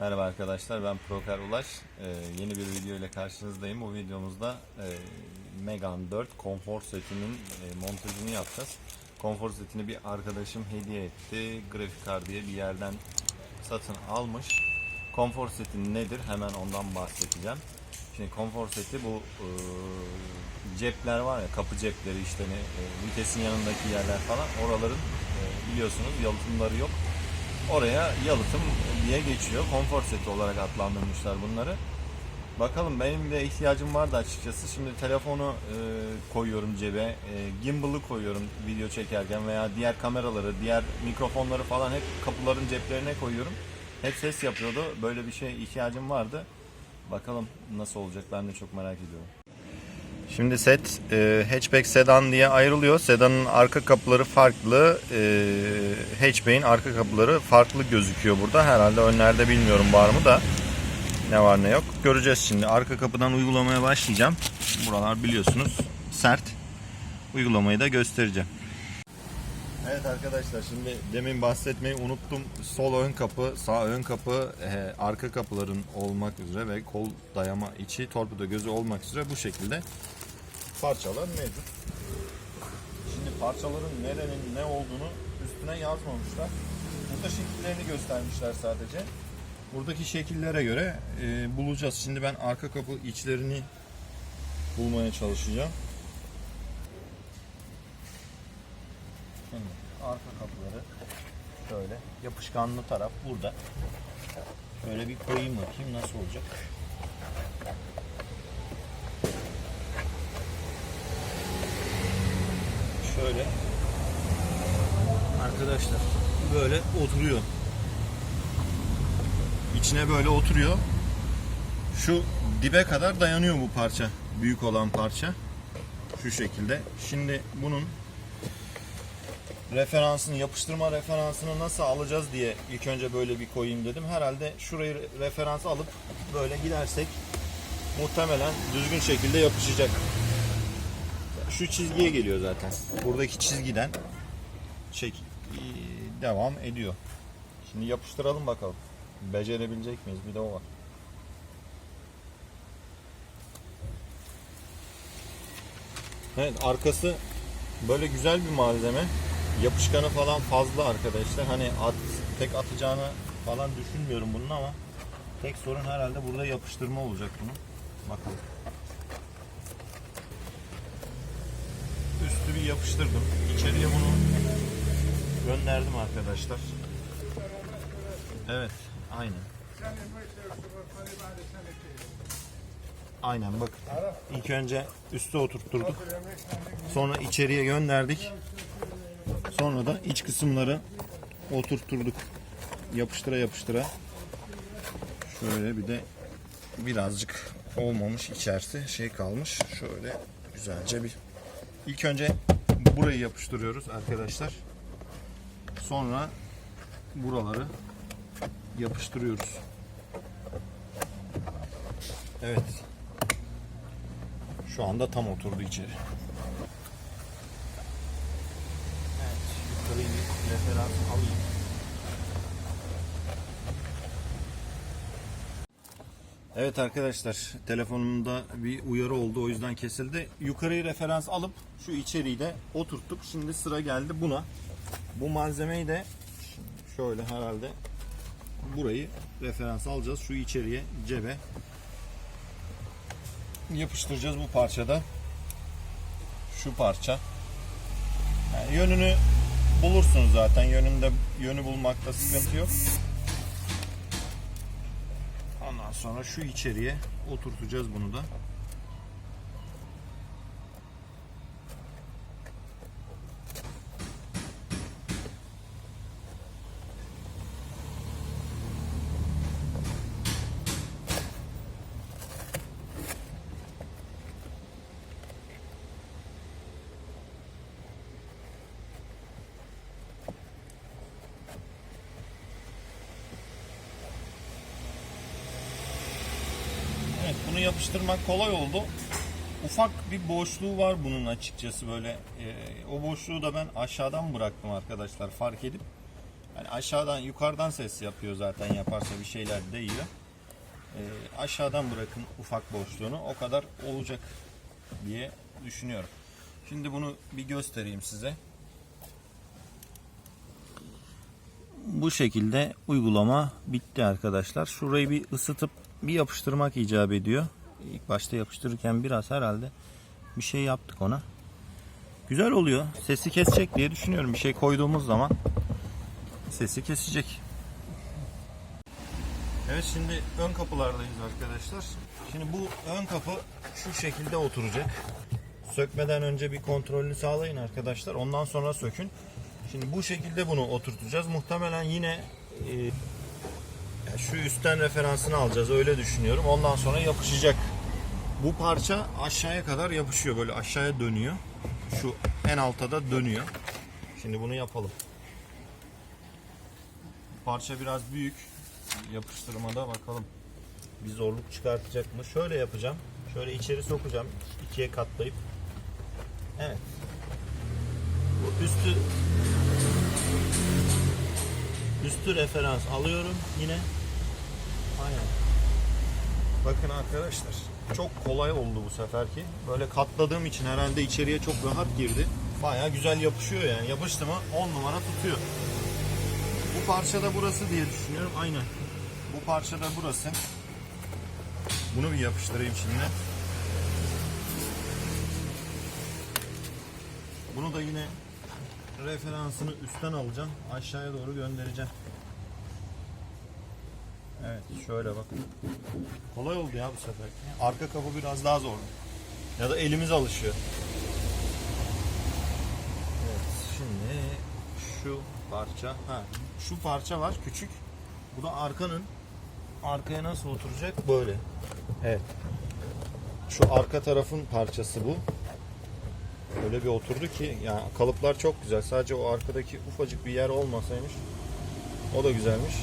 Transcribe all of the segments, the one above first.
Merhaba arkadaşlar ben Proker Ulaş. Ee, yeni bir video ile karşınızdayım. Bu videomuzda e, Megan 4 konfor setinin e, montajını yapacağız. Konfor setini bir arkadaşım hediye etti. Grafikar diye bir yerden satın almış. Konfor seti nedir? Hemen ondan bahsedeceğim. Şimdi konfor seti bu e, cepler var ya kapı cepleri işte ne, e, vitesin yanındaki yerler falan oraların e, biliyorsunuz yalıtımları yok. Oraya yalıtım diye geçiyor. Konfor seti olarak adlandırmışlar bunları. Bakalım benim de ihtiyacım vardı açıkçası. Şimdi telefonu e, koyuyorum cebe, e, gimbal'ı koyuyorum video çekerken veya diğer kameraları, diğer mikrofonları falan hep kapıların ceplerine koyuyorum. Hep ses yapıyordu. Böyle bir şeye ihtiyacım vardı. Bakalım nasıl olacak ben de çok merak ediyorum. Şimdi set e, hatchback sedan diye ayrılıyor. Sedanın arka kapıları farklı. E, hatchback'in arka kapıları farklı gözüküyor burada. Herhalde önlerde bilmiyorum var mı da ne var ne yok. Göreceğiz şimdi. Arka kapıdan uygulamaya başlayacağım. Buralar biliyorsunuz sert. Uygulamayı da göstereceğim. Evet arkadaşlar şimdi demin bahsetmeyi unuttum. Sol ön kapı, sağ ön kapı, e, arka kapıların olmak üzere ve kol dayama içi, torpido gözü olmak üzere bu şekilde parçalar mevcut. Şimdi parçaların nerenin ne olduğunu üstüne yazmamışlar. Burada şekillerini göstermişler sadece. Buradaki şekillere göre e, bulacağız. Şimdi ben arka kapı içlerini bulmaya çalışacağım. Şimdi arka kapıları şöyle yapışkanlı taraf burada. Şöyle bir koyayım bakayım nasıl olacak. Şöyle arkadaşlar böyle oturuyor. İçine böyle oturuyor. Şu dibe kadar dayanıyor bu parça. Büyük olan parça. Şu şekilde. Şimdi bunun referansını, yapıştırma referansını nasıl alacağız diye ilk önce böyle bir koyayım dedim. Herhalde şurayı referans alıp böyle gidersek muhtemelen düzgün şekilde yapışacak. Şu çizgiye geliyor zaten. Buradaki çizgiden çek devam ediyor. Şimdi yapıştıralım bakalım. Becerebilecek miyiz? Bir de o var. Evet arkası böyle güzel bir malzeme. Yapışkanı falan fazla arkadaşlar. Hani at, tek atacağını falan düşünmüyorum bunun ama tek sorun herhalde burada yapıştırma olacak bunun. Bakalım. Üstü bir yapıştırdım. İçeriye bunu gönderdim arkadaşlar. Evet, aynen. Aynen bak. İlk önce üste oturtturduk. Sonra içeriye gönderdik. Sonra da iç kısımları oturtturduk. Yapıştıra yapıştıra. Şöyle bir de birazcık olmamış içerisi şey kalmış. Şöyle güzelce bir ilk önce burayı yapıştırıyoruz arkadaşlar. Sonra buraları yapıştırıyoruz. Evet. Şu anda tam oturdu içeri. Evet, yukarıyı bir referans alayım. Evet arkadaşlar, telefonumda bir uyarı oldu o yüzden kesildi. Yukarıyı referans alıp şu içeriği de oturttuk. Şimdi sıra geldi buna. Bu malzemeyi de şöyle herhalde burayı referans alacağız. Şu içeriye cebe yapıştıracağız bu parçada. Şu parça. Yani yönünü bulursunuz zaten. Yönünde yönü bulmakta sıkıntı yok. Ondan sonra şu içeriye oturtacağız bunu da. Evet bunu yapıştırmak kolay oldu. Ufak bir boşluğu var bunun açıkçası böyle. Ee, o boşluğu da ben aşağıdan bıraktım arkadaşlar fark edip. Yani aşağıdan yukarıdan ses yapıyor zaten yaparsa bir şeyler değiyor. Ee, aşağıdan bırakın ufak boşluğunu o kadar olacak diye düşünüyorum. Şimdi bunu bir göstereyim size. Bu şekilde uygulama bitti arkadaşlar. Şurayı bir ısıtıp bir yapıştırmak icap ediyor. İlk başta yapıştırırken biraz herhalde bir şey yaptık ona. Güzel oluyor. Sesi kesecek diye düşünüyorum. Bir şey koyduğumuz zaman sesi kesecek. Evet şimdi ön kapılardayız arkadaşlar. Şimdi bu ön kapı şu şekilde oturacak. Sökmeden önce bir kontrolünü sağlayın arkadaşlar. Ondan sonra sökün. Şimdi bu şekilde bunu oturtacağız. Muhtemelen yine e, ya şu üstten referansını alacağız öyle düşünüyorum. Ondan sonra yapışacak. Bu parça aşağıya kadar yapışıyor. Böyle aşağıya dönüyor. Şu en alta da dönüyor. Şimdi bunu yapalım. Parça biraz büyük. Yapıştırmada bakalım. Bir zorluk çıkartacak mı? Şöyle yapacağım. Şöyle içeri sokacağım. ikiye katlayıp. Evet. Bu üstü üstü referans alıyorum yine. Aynen. Bakın arkadaşlar çok kolay oldu bu seferki. Böyle katladığım için herhalde içeriye çok rahat girdi. Baya güzel yapışıyor yani. Yapıştı mı 10 numara tutuyor. Bu parça da burası diye düşünüyorum. Aynen. Bu parça da burası. Bunu bir yapıştırayım şimdi. Bunu da yine referansını üstten alacağım. Aşağıya doğru göndereceğim. Evet şöyle bak. Kolay oldu ya bu sefer. Arka kapı biraz daha zor. Ya da elimiz alışıyor. Evet şimdi şu parça. Ha, şu parça var küçük. Bu da arkanın arkaya nasıl oturacak? Böyle. Evet. Şu arka tarafın parçası bu. Öyle bir oturdu ki yani kalıplar çok güzel. Sadece o arkadaki ufacık bir yer olmasaymış o da güzelmiş.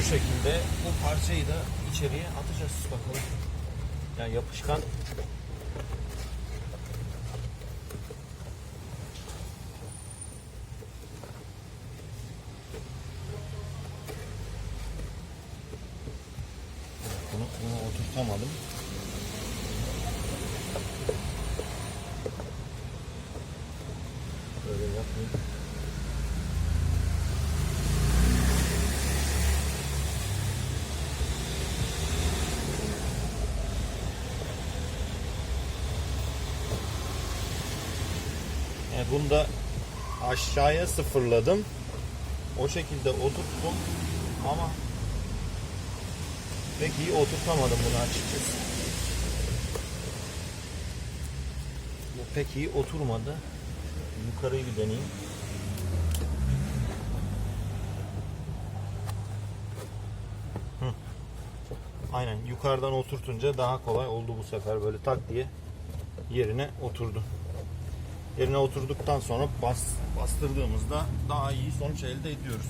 Şu şekilde bu parçayı da içeriye atacağız bakalım. Yani yapışkan Bunu, bunu oturtamadım. Böyle yapayım. Yani bunu da aşağıya sıfırladım. O şekilde oturttum ama pek iyi oturtamadım bunu açıkçası. Bu pek iyi oturmadı. Yukarıyı bir deneyeyim. Aynen yukarıdan oturtunca daha kolay oldu bu sefer böyle tak diye yerine oturdu. Yerine oturduktan sonra bas, bastırdığımızda daha iyi sonuç elde ediyoruz.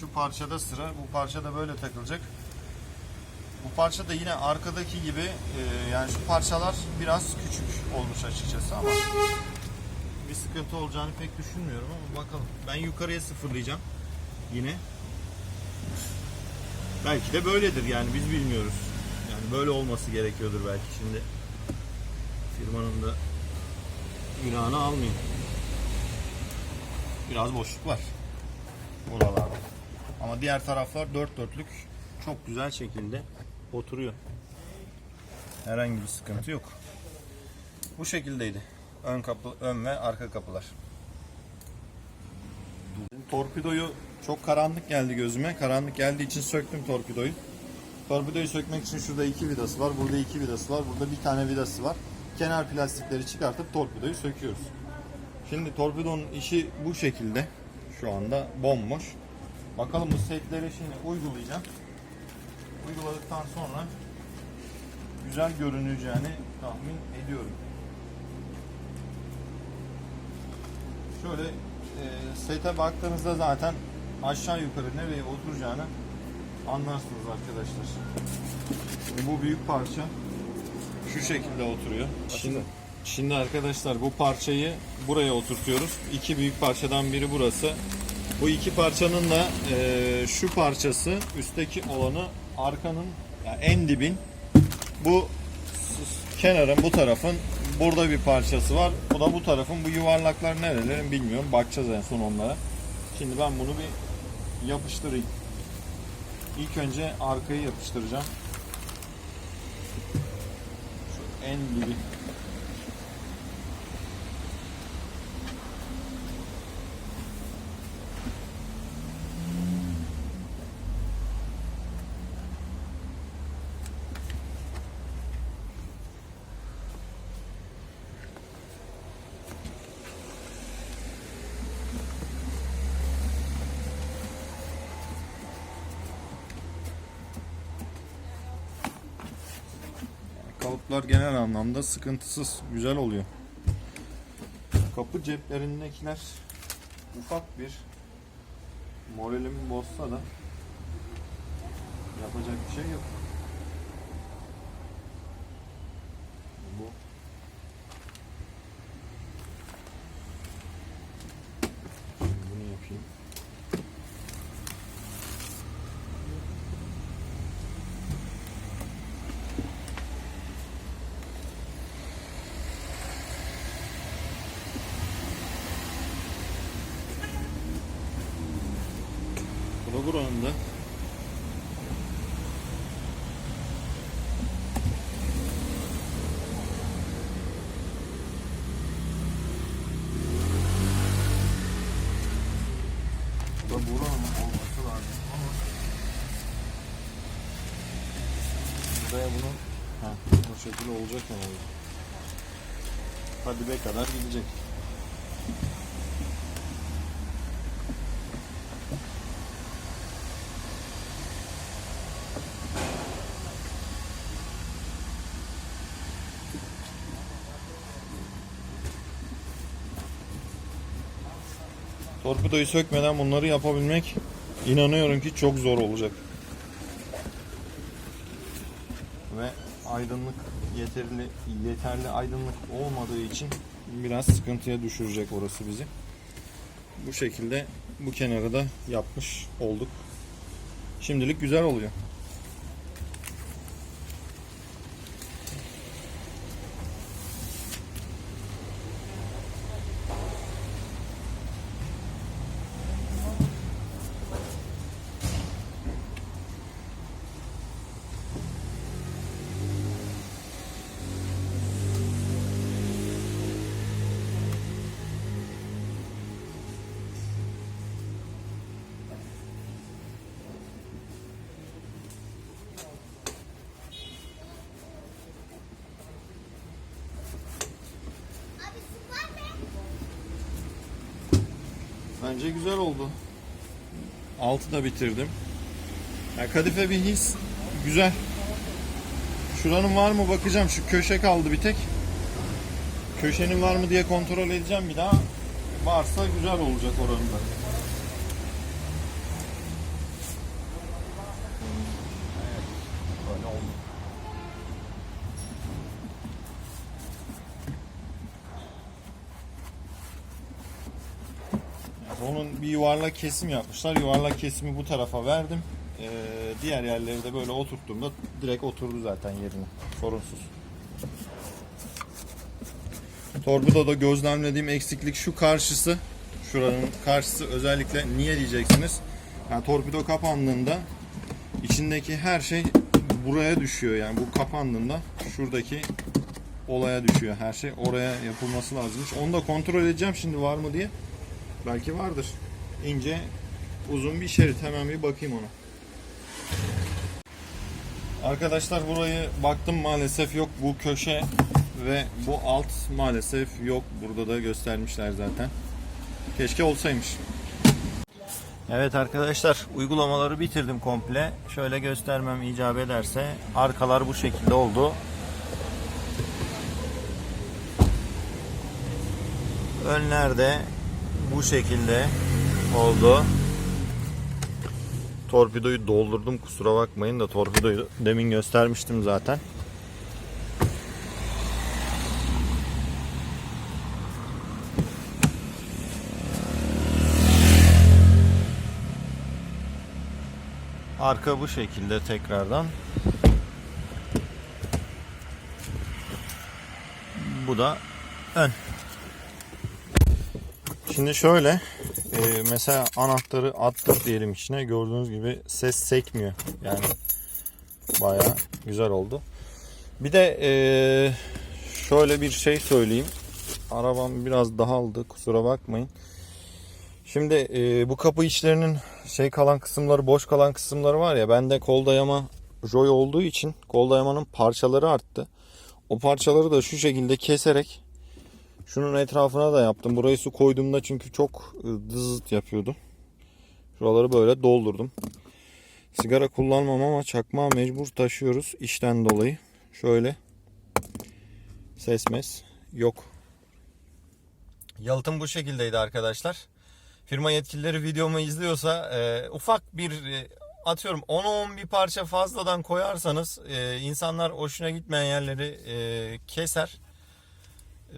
Şu parçada sıra, bu parça da böyle takılacak. Bu parça da yine arkadaki gibi e, yani şu parçalar biraz küçük olmuş açıkçası ama bir sıkıntı olacağını pek düşünmüyorum ama bakalım. Ben yukarıya sıfırlayacağım yine. Belki de böyledir yani biz bilmiyoruz. Yani böyle olması gerekiyordur belki şimdi. Firmanın da günahını almayayım. Biraz boşluk var buralarda. Ama diğer taraflar dört dörtlük çok güzel şekilde oturuyor. Herhangi bir sıkıntı yok. Bu şekildeydi. Ön kapı, ön ve arka kapılar. Torpidoyu çok karanlık geldi gözüme. Karanlık geldiği için söktüm torpidoyu. Torpidoyu sökmek için şurada iki vidası var. Burada iki vidası var. Burada bir tane vidası var. Kenar plastikleri çıkartıp torpidoyu söküyoruz. Şimdi torpidonun işi bu şekilde. Şu anda bomboş. Bakalım bu setleri şimdi uygulayacağım. Uyguladıktan sonra güzel görüneceğini tahmin ediyorum. Şöyle e, sete baktığınızda zaten aşağı yukarı nereye oturacağını anlarsınız arkadaşlar. Şimdi bu büyük parça şu şekilde oturuyor. Şimdi, şimdi arkadaşlar bu parçayı buraya oturtuyoruz. İki büyük parçadan biri burası. Bu iki parçanın da e, şu parçası üstteki olanı arkanın yani en dibin bu kenarın bu tarafın burada bir parçası var. Bu da bu tarafın bu yuvarlaklar nerelerin bilmiyorum. Bakacağız en son onlara. Şimdi ben bunu bir yapıştırayım. İlk önce arkayı yapıştıracağım. Şu en dibi. Kalıplar genel anlamda sıkıntısız, güzel oluyor. Kapı ceplerindekiler ufak bir moralimi bozsa da yapacak bir şey yok. Bu da buranın da. Bu da buranın olması lazım ama Buraya bunu ha, bu şekilde olacak mı? Hadi be kadar gidecek. Torpidoyu sökmeden bunları yapabilmek inanıyorum ki çok zor olacak. Ve aydınlık yeterli yeterli aydınlık olmadığı için biraz sıkıntıya düşürecek orası bizi. Bu şekilde bu kenarı da yapmış olduk. Şimdilik güzel oluyor. Bence güzel oldu. Altı da bitirdim. Ya kadife bir his güzel. Şuranın var mı bakacağım. Şu köşe kaldı bir tek. Köşenin var mı diye kontrol edeceğim bir daha. Varsa güzel olacak oranın Onun bir yuvarlak kesim yapmışlar. Yuvarlak kesimi bu tarafa verdim. Ee, diğer yerleri de böyle oturttuğumda direkt oturdu zaten yerine. Sorunsuz. Torpidoda gözlemlediğim eksiklik şu karşısı. Şuranın karşısı özellikle niye diyeceksiniz? Yani torpido kapandığında içindeki her şey buraya düşüyor. Yani bu kapandığında şuradaki olaya düşüyor her şey. Oraya yapılması lazımmış. Onu da kontrol edeceğim şimdi var mı diye. Belki vardır. İnce, uzun bir şerit. Hemen bir bakayım ona. Arkadaşlar burayı baktım maalesef yok. Bu köşe ve bu alt maalesef yok. Burada da göstermişler zaten. Keşke olsaymış. Evet arkadaşlar uygulamaları bitirdim komple. Şöyle göstermem icap ederse arkalar bu şekilde oldu. Önlerde bu şekilde oldu. Torpidoyu doldurdum kusura bakmayın da torpidoyu demin göstermiştim zaten. Arka bu şekilde tekrardan. Bu da ön. Şimdi şöyle e, mesela anahtarı attık diyelim içine gördüğünüz gibi ses sekmiyor. Yani baya güzel oldu. Bir de e, şöyle bir şey söyleyeyim. Arabam biraz daha aldı kusura bakmayın. Şimdi e, bu kapı içlerinin şey kalan kısımları boş kalan kısımları var ya bende kol dayama joy olduğu için kol dayamanın parçaları arttı. O parçaları da şu şekilde keserek şunun etrafına da yaptım. Burayı su koyduğumda çünkü çok e, dızıt yapıyordu. Şuraları böyle doldurdum. Sigara kullanmam ama çakmağı mecbur taşıyoruz işten dolayı. Şöyle ses mes yok. Yalıtım bu şekildeydi arkadaşlar. Firma yetkilileri videomu izliyorsa e, ufak bir e, atıyorum 10-10 bir parça fazladan koyarsanız e, insanlar hoşuna gitmeyen yerleri e, keser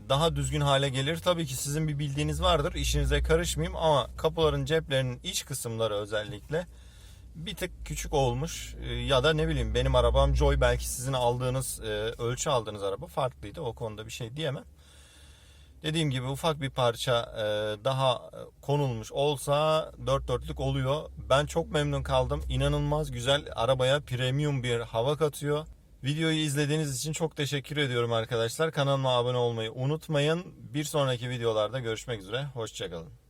daha düzgün hale gelir. Tabii ki sizin bir bildiğiniz vardır. İşinize karışmayayım ama kapıların ceplerinin iç kısımları özellikle bir tık küçük olmuş Ee, ya da ne bileyim benim arabam Joy belki sizin aldığınız e, ölçü aldığınız araba farklıydı. O konuda bir şey diyemem. Dediğim gibi ufak bir parça e, daha konulmuş olsa dört dörtlük oluyor. Ben çok memnun kaldım. İnanılmaz güzel arabaya premium bir hava katıyor. Videoyu izlediğiniz için çok teşekkür ediyorum arkadaşlar. Kanalıma abone olmayı unutmayın. Bir sonraki videolarda görüşmek üzere. Hoşçakalın.